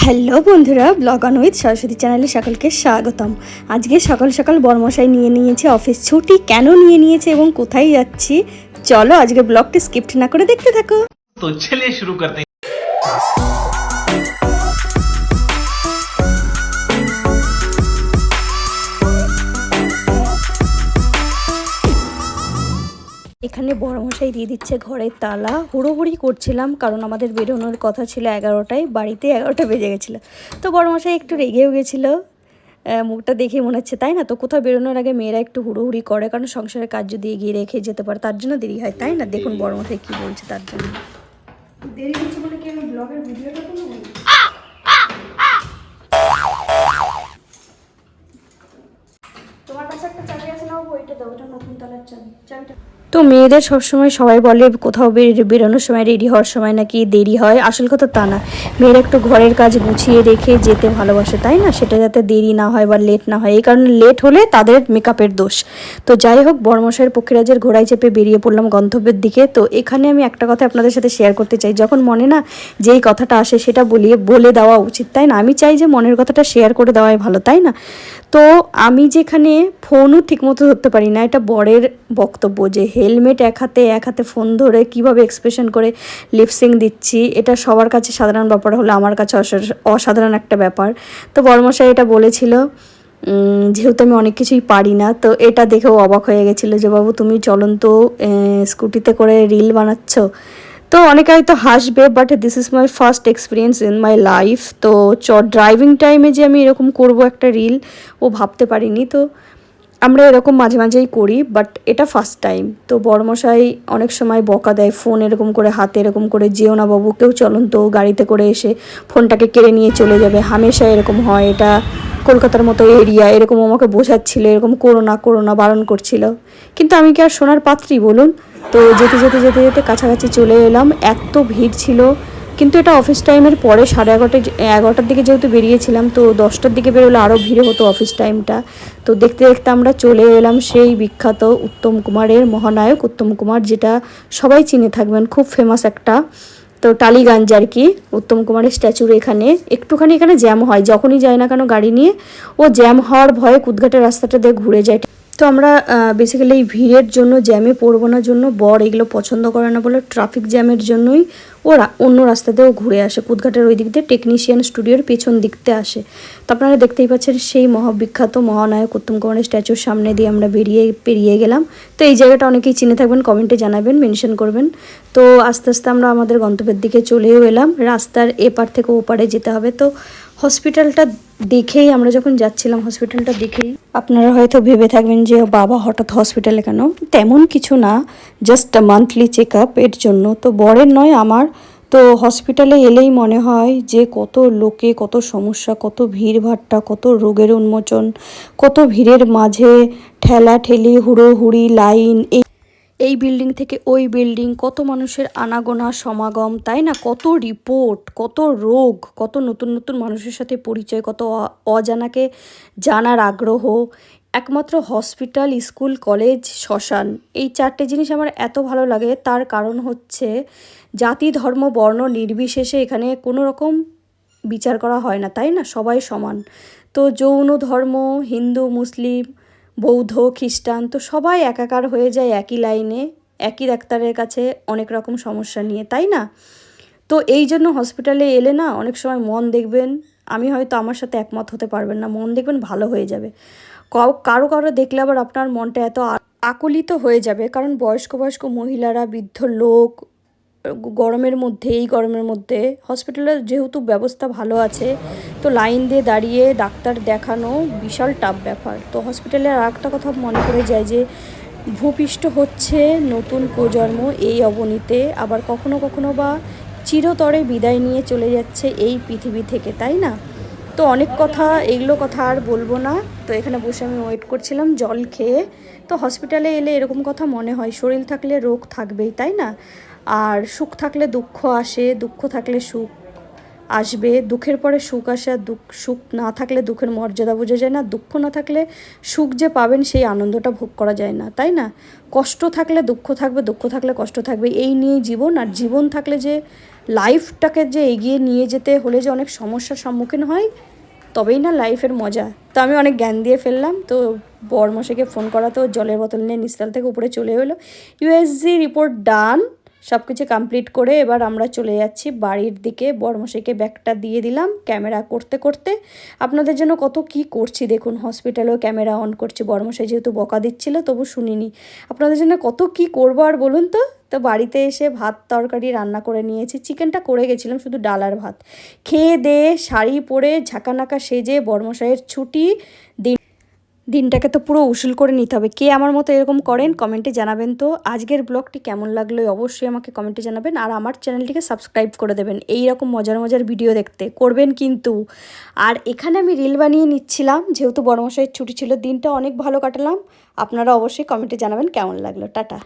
Hello বন্ধুরা blog on with Saraswati চ্যানেলে সকলকে স্বাগতম। আজকে সকাল সকাল বর্মশাই নিয়ে নিয়েছে, অফিস ছুটি কেন নিয়ে নিয়েছে এবং কোথায় যাচ্ছি? চলো আজকে ব্লগটি স্কিপ্ট না করে দেখতে থাকো। তো চলে শুরু করতে। এখানে বড়মশাই দিয়ে দিচ্ছে ঘরের তালা। হুড়োহুড়ি করছিলাম, কারণ আমাদের বেরোনোর কথা ছিল এগারোটায়, বাড়িতে এগারোটা বেজে গেছিল। তো বড়মশাই একটু রেগেও গেছিল। মুখটা দেখে মনে হচ্ছে, তাই না? তো কোথাও বেরোনোর আগে মেয়েরা একটু হুড়োহুড়ি করে, কারণ সংসারের কাজ যদি এগিয়ে রেখে যেতে পারে, তার জন্য দেরি হয়, তাই না? দেখুন বড়মশাই কী বলছে তার জন্য। তোমার কাছে একটা চাবি আছে না ওইটা দাও ওটা নতুন তালার চাবি। চাবিটা তো মেয়েদের সবসময় সবাই বলে কোথাও বেরোনোর সময় রেডি হওয়ার সময় নাকি দেরি হয়। আসল কথা তা না। মেয়েরা একটু ঘরের কাজ গুছিয়ে রেখে যেতে ভালোবাসে, তাই না? সেটা যাতে দেরি না হয় বা লেট না হয়। এই কারণে লেট হলে তাদের মেকআপের দোষ। তো যাই হোক বড়মশাইয়ের পক্ষীরাজের ঘোড়ায় চেপে বেরিয়ে পড়লাম গন্তব্যের দিকে। তো এখানে আমি একটা কথা আপনাদের সাথে শেয়ার করতে চাই। যখন মনে না যেই কথাটা আসে সেটা বলিয়ে বলে দেওয়া উচিত, তাই না? আমি চাই যে মনের কথাটা শেয়ার করে দেওয়াই ভালো, তাই না? তো আমি যেখানে ফোনও ঠিকমতো ধরতে পারি না, এটা বরের বক্তব্য যে হেলমেট এক হাতে এক হাতে ফোন ধরে কীভাবে এক্সপ্রেশন করে লিপসিং দিচ্ছি, এটা সবার কাছে সাধারণ ব্যাপার হলো আমার কাছে অসাধারণ একটা ব্যাপার। তো বড়মশাই এটা বলেছিল যেহেতু আমি অনেক কিছুই পারি না, তো এটা দেখেও অবাক হয়ে গেছিল যে, বাবু, তুমি চলন্ত স্কুটিতে করে রিল বানাচ্ছ? তো অনেকে হয়তো হাসবে but this is my first experience in my life তো চ ড্রাইভিং টাইমে যে আমি এরকম করব একটা রিল ও ভাবতে পারিনি, তো আমরা এরকম মাঝে মাঝেই করি বাট এটা ফার্স্ট টাইম তো বড়মশাই অনেক সময় বকা দেয় ফোন এরকম করে, হাতে এরকম করে, যেও না বাবু, কেউ চলন্ত, গাড়িতে করে এসে ফোনটাকে কেড়ে নিয়ে চলে যাবে। হামেশা এরকম হয়, এটা কলকাতার মতো এরিয়া এরকম আমাকে বোঝাচ্ছিল, এরকম করো না করো না, বারণ করছিল। কিন্তু আমি কি আর সোনার পাত্রী, বলুন? তো যেতে যেতে যেতে যেতে কাছাকাছি চলে এলাম, এত ভিড় ছিল কিন্তু এটা অফিস টাইমের পরে সাড়ে এগারোটায় এগারোটার দিকে যেহেতু বেরিয়েছিলাম, তো দশটার দিকে বেরোলে আরও ভিড় হতো অফিস টাইমটা তো দেখতে দেখতে আমরা চলে এলাম সেই বিখ্যাত উত্তম কুমারের মহানায়ক, উত্তম কুমার যেটা সবাই চিনে থাকবেন, খুব ফেমাস একটা। তো টালিগঞ্জ আর কি, উত্তম কুমারের স্ট্যাচুর এখানে। একটুখানি এখানে জ্যাম হয়, যখনই যায় না কেন গাড়ি নিয়ে, ও জ্যাম হওয়ার ভয়ে কুদঘাটের রাস্তাটা দিয়ে ঘুরে যায়। তো আমরা বেসিক্যালি এই ভিড়ের জন্য জ্যামে পড়ব না জন্য, বর এগুলো পছন্দ করে না বলে ট্রাফিক জ্যামের জন্যই ওরা অন্য রাস্তাতেও ঘুরে আসে। কুদঘাটের ওই দিক দিয়ে টেকনিশিয়ান স্টুডিওর পেছন দিকতে আসে। তো আপনারা দেখতেই পাচ্ছেন সেই মহাবিখ্যাত মহানায়ক উত্তম কুমারের স্ট্যাচুর সামনে দিয়ে আমরা বেরিয়ে, পেরিয়ে গেলাম। তো এই জায়গাটা অনেকেই চিনে থাকবেন কমেন্টে জানাবেন মেনশন করবেন। তো আস্তে আস্তে আমরা আমাদের গন্তব্যের দিকে চলেও এলাম। রাস্তার এপার থেকে ওপারে যেতে হবে। তো হসপিটালটা দেখেই আমরা যখন যাচ্ছিলাম হসপিটালটা দেখেই আপনারা হয়তো ভেবে থাকবেন যে বাবা, হঠাৎ হসপিটালে কেন? তেমন কিছু না জাস্ট মান্থলি চেক আপ এর জন্য। তো বরের নয়, আমার। তো হসপিটালে এলেই মনে হয় যে, কত লোকে, কত সমস্যা, কত ভিড় ভাট্টা কত রোগের উন্মোচন, কত ভিড়ের মাঝে ঠেলা ঠেলি হুড়োহুড়ি, লাইন, এই এই বিল্ডিং থেকে ওই বিল্ডিং, কত মানুষের আনাগোনা সমাগম, তাই না? কত রিপোর্ট, কত রোগ, কত নতুন নতুন মানুষের সাথে পরিচয়, কত অজানাকে জানার আগ্রহ। একমাত্র হসপিটাল, স্কুল, কলেজ, শ্মশান, এই চারটে জিনিস আমার এত ভালো লাগে। তার কারণ হচ্ছে জাতি, ধর্ম, বর্ণ নির্বিশেষে এখানে কোনো রকম বিচার করা হয় না, তাই না? সবাই সমান। তো যৌন ধর্ম, হিন্দু, মুসলিম বৌদ্ধ, খ্রিস্টান তো সবাই একাকার হয়ে যায় একই লাইনে, একই ডাক্তারের কাছে অনেক রকম সমস্যা নিয়ে, তাই না? তো এই জন্য হসপিটালে এলে না অনেক সময় মন দেখবেন, আমি হয়তো আমার সাথে একমত হতে পারবেন না, মন দেখবেন ভালো হয়ে যাবে। কারও কারও দেখলে আবার আপনার মনটা এত আকুলিত হয়ে যাবে, কারণ বয়স্ক বয়স্ক মহিলারা, বৃদ্ধ লোক গরমের মধ্যে, এই গরমের মধ্যে হসপিটালের যেহেতু ব্যবস্থা ভালো আছে, তো লাইন দিয়ে দাঁড়িয়ে ডাক্তার দেখানো বিশাল টাফ ব্যাপার। তো হসপিটালে আর একটা কথা মনে পড়ে যায় যে, ভূপিষ্ঠ হচ্ছে নতুন প্রজন্ম এই অবনীতে, আবার কখনো কখনো বা চিরতরে বিদায় নিয়ে চলে যাচ্ছে এই পৃথিবী থেকে, তাই না? তো অনেক কথা, এগুলো কথা আর বলব না। তো এখানে বসে আমি ওয়েট করছিলাম, জল খেয়ে। তো হসপিটালে এলে এরকম কথা মনে হয়, শরীর থাকলে রোগ থাকবেই, তাই না? আর সুখ থাকলে দুঃখ আসে, দুঃখ থাকলে সুখ আসবে, দুঃখের পরে সুখ আসে আর দুঃখ, সুখ না থাকলে দুঃখের মর্যাদা বোঝা যায় না, দুঃখ না থাকলে সুখ যে পাবেন সেই আনন্দটা ভোগ করা যায় না, তাই না? কষ্ট থাকলে দুঃখ থাকবে, দুঃখ থাকলে কষ্ট থাকবে, এই নিয়ে জীবন, আর জীবন থাকলে যে লাইফটাকে যে এগিয়ে নিয়ে যেতে হলে যে অনেক সমস্যার সম্মুখীন হয়, তবেই না লাইফের মজা। তো আমি অনেক জ্ঞান দিয়ে ফেললাম, তো বরমশাইকে ফোন করা তো জলের বোতল নিয়ে নিস্তাল থেকে উপরে চলে এলো। USG report done. সব কিছু কমপ্লিট করে এবার আমরা চলে যাচ্ছি বাড়ির দিকে। বরমশাইকে ব্যাগটা দিয়ে দিলাম ক্যামেরা করতে করতে। আপনাদের জন্য কত কি করছি দেখুন হসপিটালেও ক্যামেরা অন করছি। বরমশাই যেহেতু বকা দিচ্ছিল, তবু শুনিনি। আপনাদের জন্য কত কি করব আর বলুন তো? তো বাড়িতে এসে ভাত তরকারি রান্না করে নিয়েছি। চিকেনটা করে গেছিলাম শুধু ডাল আর ভাত। খেয়ে দিয়ে শাড়ি পরে ঝাঁকানাকা সেজে বর্মশাইয়ের ছুটি। দিন দিনটাকে তো পুরো উসুল করে নিতে হবে। কে আমার মতো এরকম করেন, কমেন্টে জানাবেন তো। আজকের ব্লগটি কেমন লাগল অবশ্যই আমাকে কমেন্টে জানাবেন। আর আমার চ্যানেলটিকে সাবস্ক্রাইব করে দেবেন। এই রকম মজার মজার ভিডিও দেখতে। করবেন কিন্তু। আর এখানে আমি রিল বানিয়ে নিচ্ছিলাম। যেহেতু বড়মশাইয়ের ছুটি ছিল, দিনটা অনেক ভালো কাটালাম। আপনারা অবশ্যই কমেন্টে জানাবেন কেমন লাগল। টাটা।